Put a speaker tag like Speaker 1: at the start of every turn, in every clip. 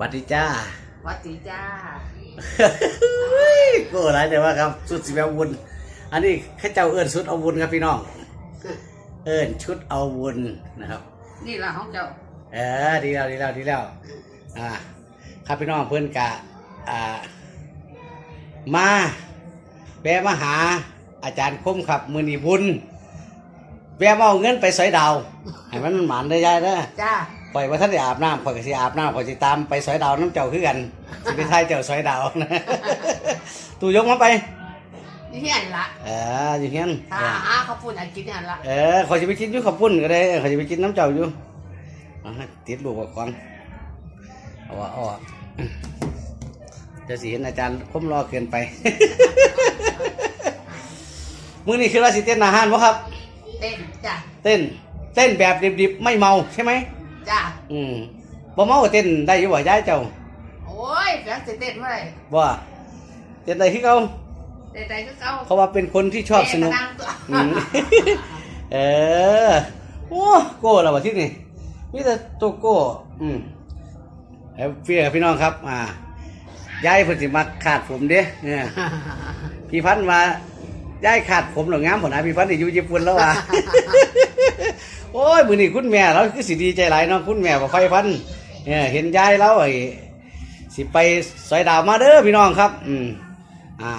Speaker 1: วัดดีจ้า
Speaker 2: วัดดีจ้า
Speaker 1: โก้ไรแต่ว่าครับสุดสิบเอาวุนอันนี้ข้าเจ้าเอิญชุดเอาวุนครับพี่น้อง เอิญชุดเอาวุนนะครับ
Speaker 2: นี่ละของเจ้า
Speaker 1: เออดีแล้วดีแล้วดีแล้วอ่าครับพี่น้องเพื่อนกะอ่ามาแวะมาหาอาจารย์คมครับมือนีบุญแวะมาเอาเงินไปสอยดาวให้มันหมานได้ยายนะ
Speaker 2: จ้า
Speaker 1: ปล่อยว่าท่านได้อาบน้ำปล่อยก็สิอาบน้ำปล่อยสิตามไปสอยดาวน้ำเจ้าคือกันสิไปทายเจ้าสอยดาวนะ ตูยกมาไป
Speaker 2: นี่เฮียนละ
Speaker 1: เอออยู่เฮียน
Speaker 2: ถ้าหาเขาพูดอันกินเฮียนละ
Speaker 1: เออขอยจะไปกินอยู่ขับปุ้นก็ได้ขอยจะไปกินน้ำเจ้าอยู่เอาให้ติดลูกกับก่อนเอาว่าเอาว่าจะสิเห็นอาจารย์คมรอเกินไป มื้อนี้คือว่าสิเต้นอาหารบ่ครับ
Speaker 2: เต้นจ้า
Speaker 1: เต้น เต้นแบบดิบๆ ไม่เมาใช่ไหม
Speaker 2: จ้า
Speaker 1: อืมบ่เมาก็เต้นได้อยู่บ่ย้ายเจ้า
Speaker 2: โอ้ยแกสิเต้นเมื่อไหร่
Speaker 1: บ่เต้นได้คือเขา
Speaker 2: เต้นใจก็เก่า
Speaker 1: เขาว่าเป็นคนที่ชอบสนุก
Speaker 2: เต้ดังตัว
Speaker 1: อืมเออโอ้โก้เราวะที่นี่มีแต่ตัวโก้อืมเอ้ยพี่พี่น้องครับ อ่ายายเพิ่นสิมาขาดผมเด้เนี่ยพี่พันธุ์มายายขาดผมหรองามผลนะพี่พันธุ์นี่อยู่ญี่ปุ่นแล้วว่ะ โอ้ยมือนี้คุณแม่เราคือสิดีใจหลายเนาะคุณแม่บ่ไฟพันเนี่ยเห็นยายแล้วไอ้สิไปสอยดาวมาเด้อพี่น้องครับ อืมอ่า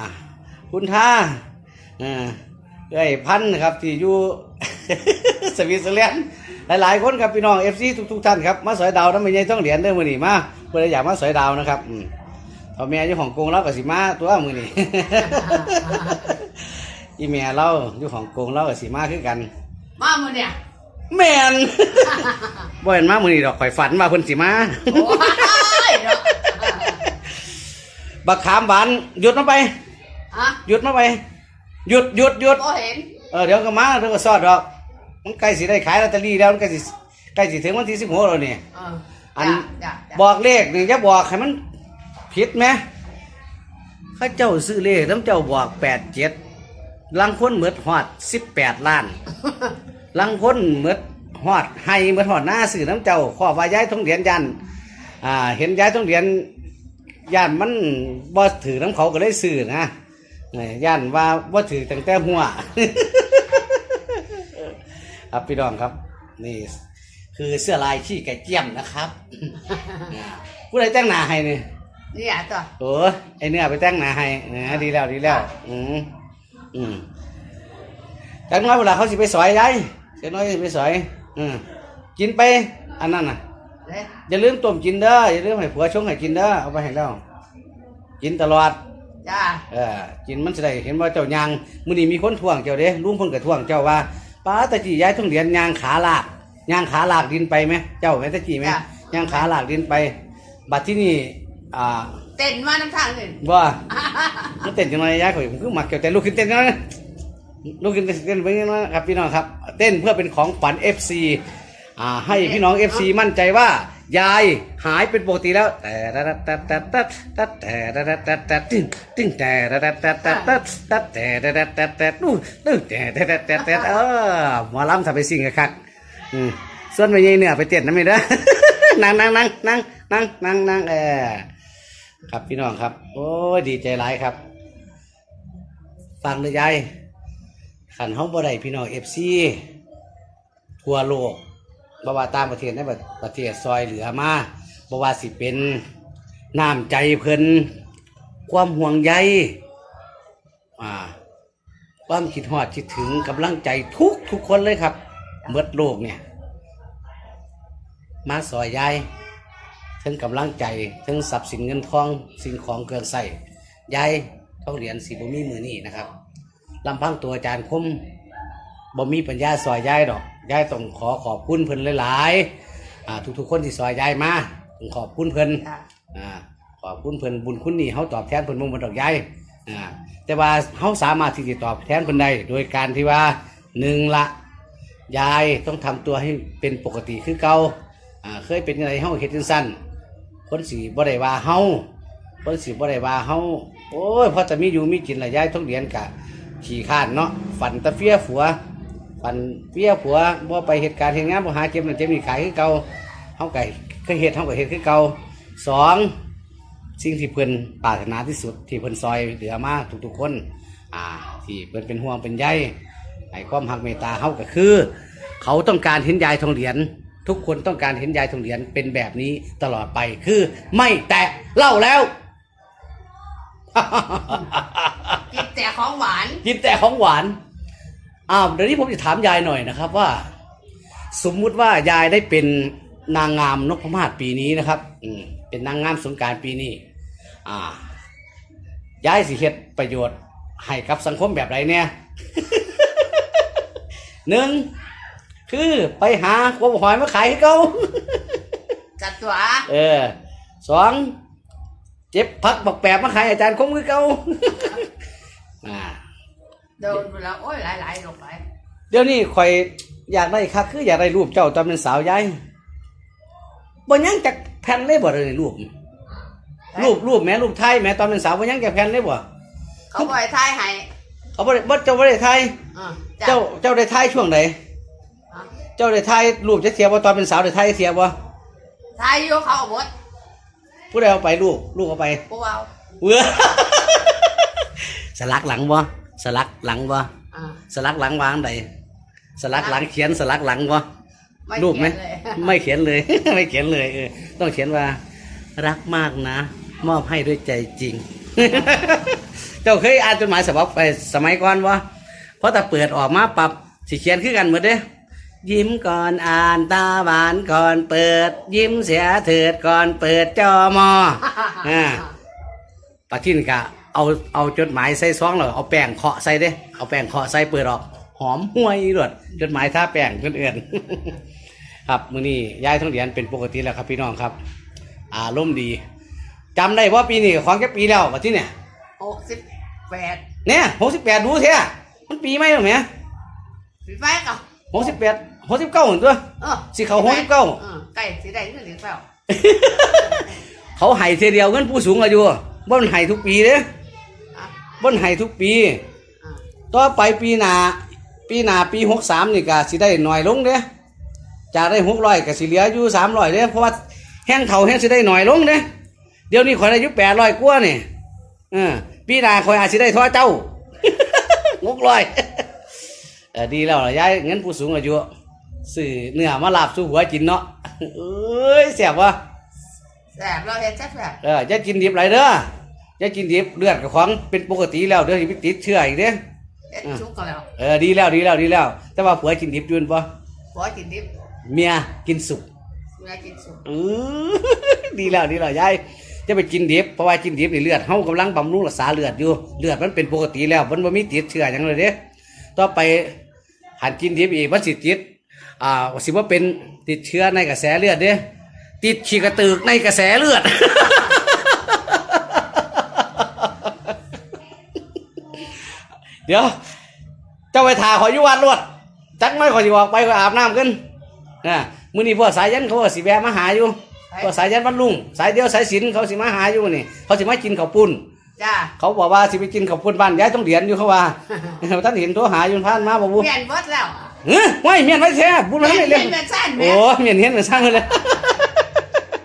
Speaker 1: คุณท่าอ่าเอ้ยพันครับที่อยู่สวิตเซอร์แลนด์หลายๆคนครับพี่น้องเอฟซีทุกๆท่านครับมาสอยดาวน้ำมันยังต้องเหรียญเด้อมือนี่มาเพื่ออยากมาสอยดาวนะครับอืมพ่อแม่อยู่ของกงเราก็สิมาตัวมือนี่อีแม่เราอยู่ของกงเราก็สิมาคือกัน
Speaker 2: มามือเนี่ย
Speaker 1: แม่นบ่เห็นมามือนี่ดอกข่อยฝันว่าเพิ่นสิมา
Speaker 2: โอ้ยเนาะ
Speaker 1: บักขามหวานหยุดมาไป
Speaker 2: ฮะ
Speaker 1: หยุดมาไป หยุดหยุดหยุด
Speaker 2: ก็เห็น
Speaker 1: เออเดี๋ยวก็มาเดี๋ยวก็สอดดอก มันใกล้สิได้ขายลอตเตอรี่แล้วมันใกล้สิใกล้สิถึงวันที่สิบหกแล้วนี่
Speaker 2: เออ
Speaker 1: อัน
Speaker 2: จ้าจ้า
Speaker 1: บอกเลขนี่จะบอกให้มันผิดไหมเข้าเจ้าซื้อเลขน้ำเจ้าบอกแปดเจ็ดลังคนเหมือดหอดสิบแปดล้าน ลังคนเหมือดหอดให้เหมือดหอดหน้าซื้อน้ำเจ้าขอว่าย้ายทองเหรียญยันอ่า เห็นย้ายทองเหรียญยันมันบ่ถือน้ำเขาก็เลยซื้อนะเอ้ยยันว่าบ่ถือตั้งแต่หัวครับพี่น้องครับนี่คือเสื้อลายขี้ไก่เจียมนะครับผู้ใดแต่งหน้าให้นี่
Speaker 2: นี่อะตัว
Speaker 1: โอ้ไอเนื้อไปแต่งหน้าให้นะดีแล้วดีแล้ว อืมอืมจักหน้อยเวลาเขาสิไปสอยยา ยจักหน้อยสิไปสอยอืมกินไป อันนั้นน่ะ
Speaker 2: เลย
Speaker 1: อย่าลืมต้มกินเด้ออย่าลืมให้ผัวชงให้กินเด้อเอาไปให้แล้วกินตลอด
Speaker 2: จ้า
Speaker 1: เออกินมันจะได้เห็นว่าเจ้ายางมื้อนี้มีคนทวงเจ้าเด้ลุงเพิ่นก็ทวงเจ้าว่าป้าตะกี้ยายต้องเรียนยางขาลากยางขาลากดินไปไหมเจ้าแม่ตะกี้ไหมยางขาลากดินไป บัดที่นี่อ่า
Speaker 2: เต้นมาน้ำทางอื่น
Speaker 1: ว่ามันเต้นจังไงยายข่อยผมคือมักเกี่ยวแต่ลูกขึ้นเต้นจังไง ลูกขึ้นเต้นไปยังไงครับพี่น้องครับ เต้นเพื่อเป็นของขวัญ FC อ่าให้พี่น้อง FC มั่นใจว่ายายหายเป็นปกติแล้ว แต่แต่แต่แต่แต่แต่แต่แต่แต่แต่ตึ้งตึ้งแต่แต่แต่แต่แต่แต่แต่แต่แต่แต่นู่นตึ้งแต่แต่แต่แต่แต่เออหมอลำทำไปสิ่งกันครับส่วนไปยัยเนี่ยไปเต้นนะไม่ได้นั่งนั่งนั่งนั่งนั่งนั่งนั่งเออครับพี่น้องครับ โอ้ดีใจหลายครับ ฟังเลยยาย ขันห้องบ่ได้พี่น้องเอฟซีทั่วโลกบว่าตางประเทศในประเทศซอยเหลือมาบว่าสิเป็นน้ำใจเพิ่นความห่วงใยอ่าความคิดฮอดคิดถึงกำลังใจทุกทุกคนเลยครับเมื่อโลกเนี่ย มาซอยยายทั้งกำลังใจทั้งทรัพย์สินเงินทองสิ่งของเกินใส่ยายต้องเหรียญสีบ่มีมือนี่นะครับ ลำพังตัวอาจารย์คมบ่มีปัญญาซอยยายดอกยายต้องขอขอบคุณเพิ่นหลายๆอ่าทุกๆคนที่ซอยยายมาต้องขอบคุณเพิ่น
Speaker 2: จ้า
Speaker 1: อ่าขอบคุณเพิ่นบุญคุณนี่เฮาตอบแทนเพิ่นบ่หมดดอกยายอ่าแต่ว่าเฮาสามารถที่จะตอบแทนเพิ่นได้โดยการที่ว่าหนึ่งละยายต้องทำตัวให้เป็นปกติคือเก่าอ่าเคยเป็นอะไรเฮาเฮ็ดจังซั่นคนสีบ่ได้ว่าเฮาคนสีบ่ได้ว่าเฮาโอ้ยพอจะมีอยู่มีกินละยายต้องเรียนกะ ขี่ข้านเนาะฝันตะเฟี้ยผัวฝันเฟี้ยผัวบ่ไปเหตุการณ์เหตุงานบ่หาเก็บนั่นเก็บนี่ขายคือเก่าเฮาไก็เคยเฮ็ดเฮาก็เฮ็ดคือเก่าสองสิ่งที่เพิ่นปรารถนาที่สุด ที่เพิ่นซอยเหลือมาทุกๆคน อ่า ที่เพิ่นเป็นห่วงเป็นใยให้ความหักเมตตาเขาก็คือ เขาต้องการเห็นยายทองเหรียญทุกคนต้องการเห็นยายทองเหรียญเป็นแบบนี้ตลอดไปคือ ไม่แตะเล่าแล้ว
Speaker 2: กินแต่ของหวาน
Speaker 1: กินแต่ของหวานอ้าวเดี๋ยวนี้ผมจะถามยายหน่อยนะครับว่า สมมุติว่ายายได้เป็นนางงามนพมาศปีนี้นะครับ อืมเป็นนางงามสงกรารปีนี้ อ่ายายสิเฮ็ดประโยชน์ให้กับสังคมแบบไรเนี่ยหนึ่งคือไปหาควบหอยมาขายให้เขา
Speaker 2: จัดตัว
Speaker 1: เออสองเจ็บพักบักแปบมาขายอาจารย์คมคือเก่า อ่า
Speaker 2: โดนไปแล้วโอ้ยหลายๆลงไป
Speaker 1: เดี๋ยวนี้ข่อยอยากได้ครับคืออยากได้รูปเจ้าตอนเป็นสาวยายบ่ยังจากแผ่นเลยบ่เลยรูป รูปรูปแม่รูปไทยแม่ตอนเป็นสาวบ่ยังจากแผ่นเลยบ่
Speaker 2: เขาปล่อยทายให้
Speaker 1: เขาบ่ได้บ่เจ้าบ่ได้ไทย
Speaker 2: อะ
Speaker 1: เจ้าเจ้าได้ไทยช่วงไหน
Speaker 2: อะ
Speaker 1: เจ้าได้ไทยรูปจะเสียบ่ตอนเป็นสาวได้ไทยเสียบ่
Speaker 2: ทายอยู่เขาเอาหมด
Speaker 1: ผู้ใดเอาไปลูกลูกเอาไป
Speaker 2: พวกเอา
Speaker 1: เว้อ สลักหลังบ่สลักหลังบ่
Speaker 2: อะ
Speaker 1: สลักหลังวางใดสลักหลังเขียนสลักหลังบ่
Speaker 2: ไม่
Speaker 1: รูปไหม
Speaker 2: เขียนเลย
Speaker 1: ไม่เขียนเลย ไม่เขียนเลยเออต้องเขียนว่า รักมากนะ มอบให้ด้วยใจจริง เจ้าเคยอ่านจดหมายฉบับไปสมัยก่อนวะเพราะแต่เปิดออกมาปรับสิเขียนคือกันหมดเด้ ยิ้มก่อนอ่านตาหวานก่อนเปิด ยิ้มเสียเถิดก่อนเปิดจอมอ อ่า ปาทินกะ เอาเอาจดหมายใส่ซองแล้วเอาแป้งเคาะใส่เด้เอาแป้งเคาะใส่เปิดออก หอมห่วยรวดจดหมายท่าแป้งเพื่อนๆครับมื้อนี้ยายทองเหรียญเป็นปกติแล้วครับพี่น้องครับ อารมณ์ดีจำได้ว่าปีนี้ของแค่ปีแล้วปาทินเนี่ย
Speaker 2: หกสิบแปด
Speaker 1: เนี่ยหกสิบแปดดูเถอะมันปีไหมหรือไง
Speaker 2: ปีไฟก็
Speaker 1: หกสิบแปดหกสิบเก้าตัว
Speaker 2: เออ
Speaker 1: สิเขาหกสิบเก้า
Speaker 2: ออใกล้สิได้เงินหรือเปล่า
Speaker 1: เขาให้เทยเดียวเงินผู้สูงอายุบ่นให้ทุกปีเด้
Speaker 2: อ่ะ
Speaker 1: บ่นให้ทุกปี
Speaker 2: อะ
Speaker 1: ต่อไปปีหน้าปีหน้าปีหกสามนี่ก็สิได้หน่อยลงเด้จากได้หกร้อยก็สิเหลืออยู่สามร้อยเด้เพราะว่าแห้งเท่าแห้งสิได้หน่อยลงเด้เดี๋ยวนี้ข่อยได้อยู่แปดร้อยกว่านี่เออปีหน้าข่อยอาจสิได้เท่อเจ้าหกร้อยเออดีแล้วล่ะยายเงินผู้สูงอายุซื้อเนื้อมาลาบสู้หัวกินเนาะเอ้ยแซ่บวะ
Speaker 2: แสบเราเห็นชัดแบบ
Speaker 1: เออจะกินดิบไรเด้อ จะกินดิบเลือดกับของเป็นปกติแล้วเดี๋ยวสิไปติดเชื้ออีกเด้อ
Speaker 2: เอ็ดชุกกันแล้ว
Speaker 1: เออดีแล้วดีแล้วดีแล้ว แต่ว่าผัวกินดิบอยืนปะ
Speaker 2: หัวกินดิบ
Speaker 1: เมียกินสุก
Speaker 2: เมื่อกินสุก
Speaker 1: อือดีแล้วดีแล้วยายจะไปกินดิบเพราะว่ากินดิบนี่เลือดเฮากำลังบำรุงรักษาเลือดอยู่เลือดมันเป็นปกติแล้ว มันบ่มีติดเชื้อหยังเลยเด้ต่อไปหันกินดิบอีกมันสิติดอ่าสิว่าเป็นติดเชื้อในกระแสเลือดเด้ติดขี้กระตือกในกระแสเลือด เดี๋ยว เจ้าไปถ่าขอยอยู่วัดรวดจักไม่ขอยสิออกไปขอยอาบน้ำกันนะมื้อนี้พวกสายยันเขาก็สิแวะมาหาอยู่พวกสายยันวันลุงสายเดียวสายสินเขาสิมาหาอยู่นี่ เขาสิมากินข้าวปุ้น
Speaker 2: จ้า
Speaker 1: เขาบอกว่าสิไปกินข้าวปุ้นบ้านยายต้องเหรียญอยู่เขาว่าท่านเห็นโทรหาอยู่ผ่านมาบ่บุ
Speaker 2: เปลี่ยนเบิดแล้ว
Speaker 1: เฮ้ยไม่เมียนไว้แท้บุญ
Speaker 2: เป
Speaker 1: มัน
Speaker 2: ลี่ยน
Speaker 1: ไม่
Speaker 2: เป
Speaker 1: เล่
Speaker 2: ลี่ย
Speaker 1: น
Speaker 2: นเป็นสั้น
Speaker 1: โอ้
Speaker 2: แม่
Speaker 1: เมียนเห็นมันสร้างเลย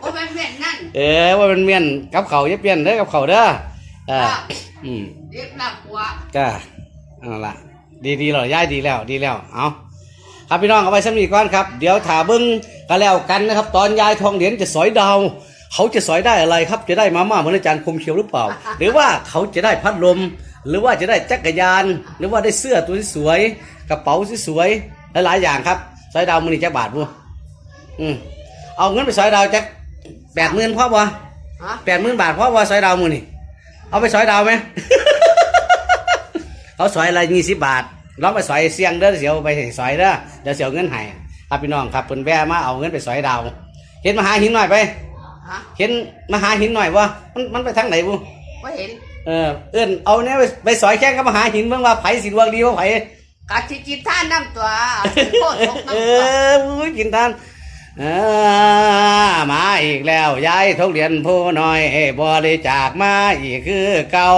Speaker 2: โอ้เป็นเปลี่ยนนั่น
Speaker 1: เออว่ามันเมียนกับเขาวอย่าเปลี่ยนเด้อกับเขาวเด้อเอออืม
Speaker 2: เรียบหลับหัว
Speaker 1: จ้าเอาละดีดีแล้วย้ายดีแล้วดีแล้ว เอาครับพี่น้องเอาไปสำนีก่อนครับ เดี๋ยวถาเบิ้งกันแล้วกันนะครับ ตอนยายทองเหรียญจะสอยดาว เขาจะสอยได้อะไรครับ จะได้มาม่าเหมือนอาจารย์คมเขียวหรือเปล่า หรือว่าเขาจะได้พัดลม หรือว่าจะได้จักรยาน หรือว่าได้เสื้อตัวที่สวยกระเป๋าที่สวยหลายๆอย่างครับสอยดาวมือนี่จักบาทบ่อืมเอาเงินไปสอยดาวจักแปดหมื่นพ่อบ่
Speaker 2: ฮะ
Speaker 1: แปดหมื่นบาทพ่อบ่สอยดาวมือนี่ เอาไปสอยดาวไหม เขาสอยอะไรยี่สิบบาทลองไปสอยเสียงเด้อเสียวไปสอยเด้อเดี๋ยวเสียวเงินให้ครับพี่น้องครับเพิ่นแวะมาเอาเงินไปสอยดาว เห็นมาหาหินหน่อยไป
Speaker 2: ฮะ
Speaker 1: เห็นมาหาหินหน่อยบ่มันมันไปทางไหนบุ
Speaker 2: ไม่เห็น
Speaker 1: เออเอื้นเอาเนี้ยไปไปสอยแข่งกับมาหาหินเบิ่งว่าไผสิดวงดีว่าไผ
Speaker 2: กะจิจิท่านน้ำตัวโคตรตก
Speaker 1: เอ
Speaker 2: น้ำตัว
Speaker 1: ออุ้ยกินทานเออ มาอีกแล้วยายทกเรียนผู้น้อย บริจาคมาอีกคือเก่า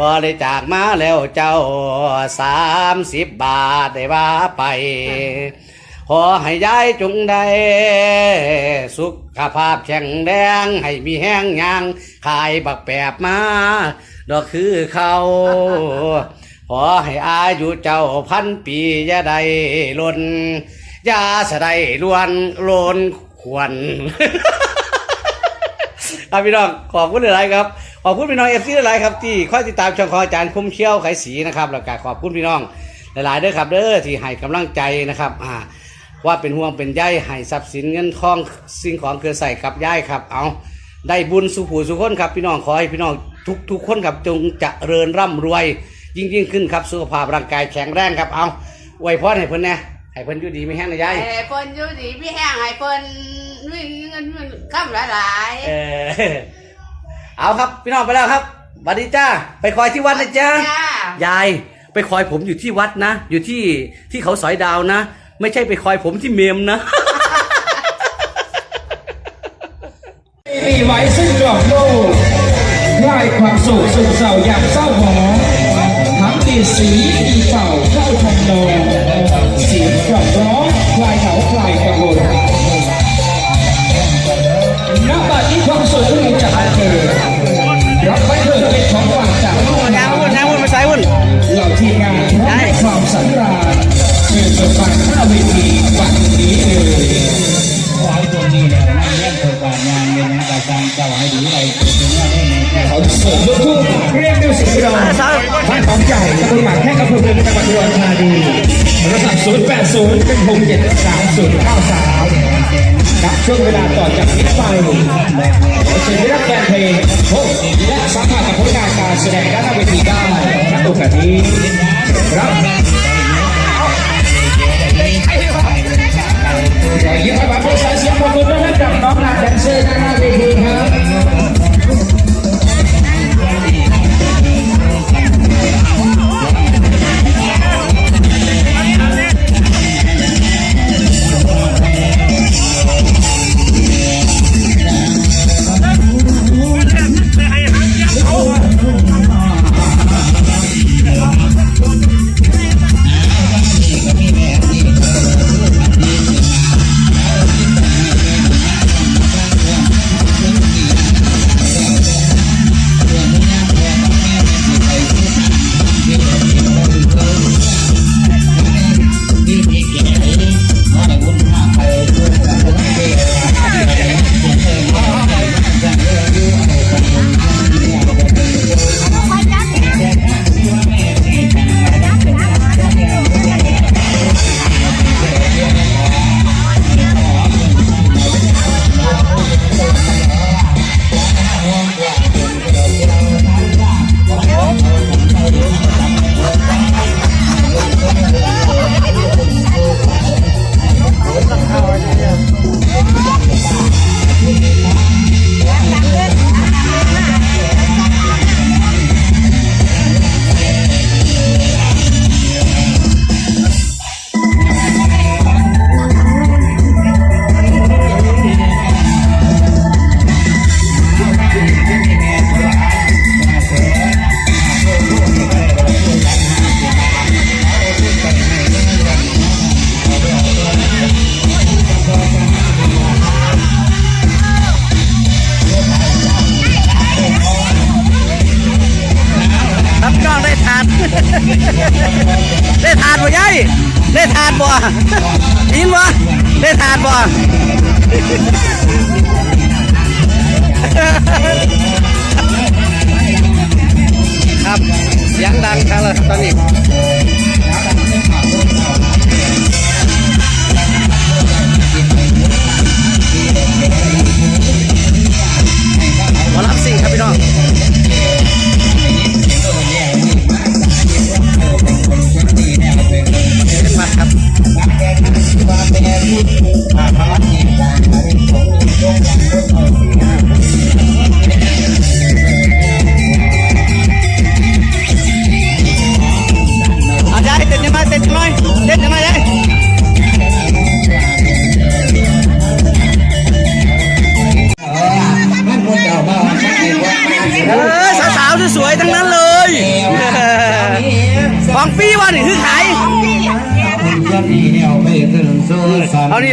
Speaker 1: บริจาคมาแล้วเจ้าสามสิบบาทได้ว่าไป ขอให้ยายจงได้ สุขภาพแข็งแรงให้มีแห้งยางขายบักแปบมาดอกคือเขาขอให้อายุเจ้าพันปีย่าได้ล้น อย่าสะได้ล้วนโลนควรครับพี่น้องขอบคุณหลายครับขอบคุณพี่น้องเอฟซีหลายครับที่คอยติดตามช่องของอาจารย์คุ้มเชี่ยวไขสีนะครับแล้วก็ขอบคุณพี่น้องหลายๆเด้อครับเด้อที่ให้กำลังใจนะครับอ่าว่าเป็นห่วงเป็นใยให้ทรัพย์สินเงินทองสิ่งของเครือใส่กับย่ายครับ เอาได้บุญสุขูสุขคนครับ พี่น้องขอให้พี่น้องทุกทุกคนครับจงเจริญร่ำรวย ยิ่งยิ่งขึ้นครับสุขภาพร่างกายแข็งแรงครับเอาไว้พรให้เพิ่นน่ ให้เพิ่นอยู่ดีไม่แห้งนะยาย
Speaker 2: ไอ้เพิ่นอยู่ดีพี่แห้งไอ้เพิ่นมีเงินมีคำหลาย
Speaker 1: เออ เอาครับพี่น้องไปแล้วครับสวัสดีจ้า ไปคอยที่วัดนะจ๊ะ
Speaker 2: จ้า
Speaker 1: ยายไปคอยผมอยู่ที่วัดนะ อยู่ที่ที่เขาสอยดาวนะ ไม่ใช่ไปคอยผมที่เมมนะ
Speaker 3: มีไว้ซึ่งกล่องโลกคลายความสุขสุขเศร้าอย่างเศร้าหมองทั้งดี สีมีเฝ้าเข้าทำนองเสียงกลับร้องคลายเหงาคลายกังวลณบัดนี้ความสุขที่จะมาเกิดรับไว้เถิดเป็นของฝากจากพ่อ
Speaker 1: ยางวุ่นยางวุ่นมาใช้วุ่น
Speaker 3: เหล่าทีมงานพร้อมให้ความสำรา
Speaker 4: ให
Speaker 3: ญ่ตำบลหมากแค่กระพุ้งจังหวัดอุดรธานีโทรศัพท์0 8 0เป็น6 7 3 0 9 3รับช่วงเวลาต่อจากนี้ไปเชิญได้รับแฟนเพลงพบและสัมผัสกับผลงานการแสดงด้านหน้าเวทีได้ณโอกาสนี้ครับขอยิ้มให้กับผู้ชายเสียงปรบมือด้วยให้กับน้องนาแดนเซอร์ด้านหน้าเวทีครับ
Speaker 1: บ่ยายได้ทานบ่ยินบ่ได้ทานบ่ครับเสียงดังครับตอนนี้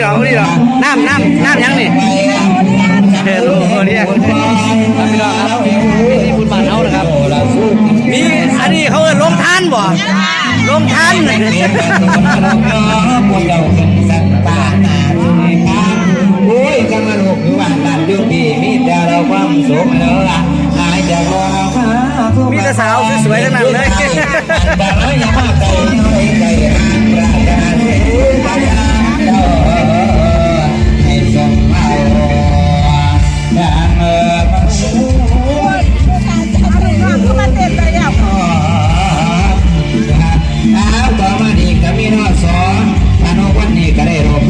Speaker 1: อาดีหรอน้ำน้ำน้ำยังนี่เฮ้ยรู้ตัวนี้ครับพี่น้องครับนี่บุญบาทเขานะครับมีอันนี้เขาเอิ้นลงทานบ่ลงทาน
Speaker 3: โอ้ยกำลังหกคือว่าบ้านเรื่องดีมีแต่เราความสุขเนอะหายจากรอฟ้า
Speaker 1: มีแต่สาวสวยๆทั้งนั้นเลย
Speaker 3: แต่เราอย่ามาใจใจราชาเสียให้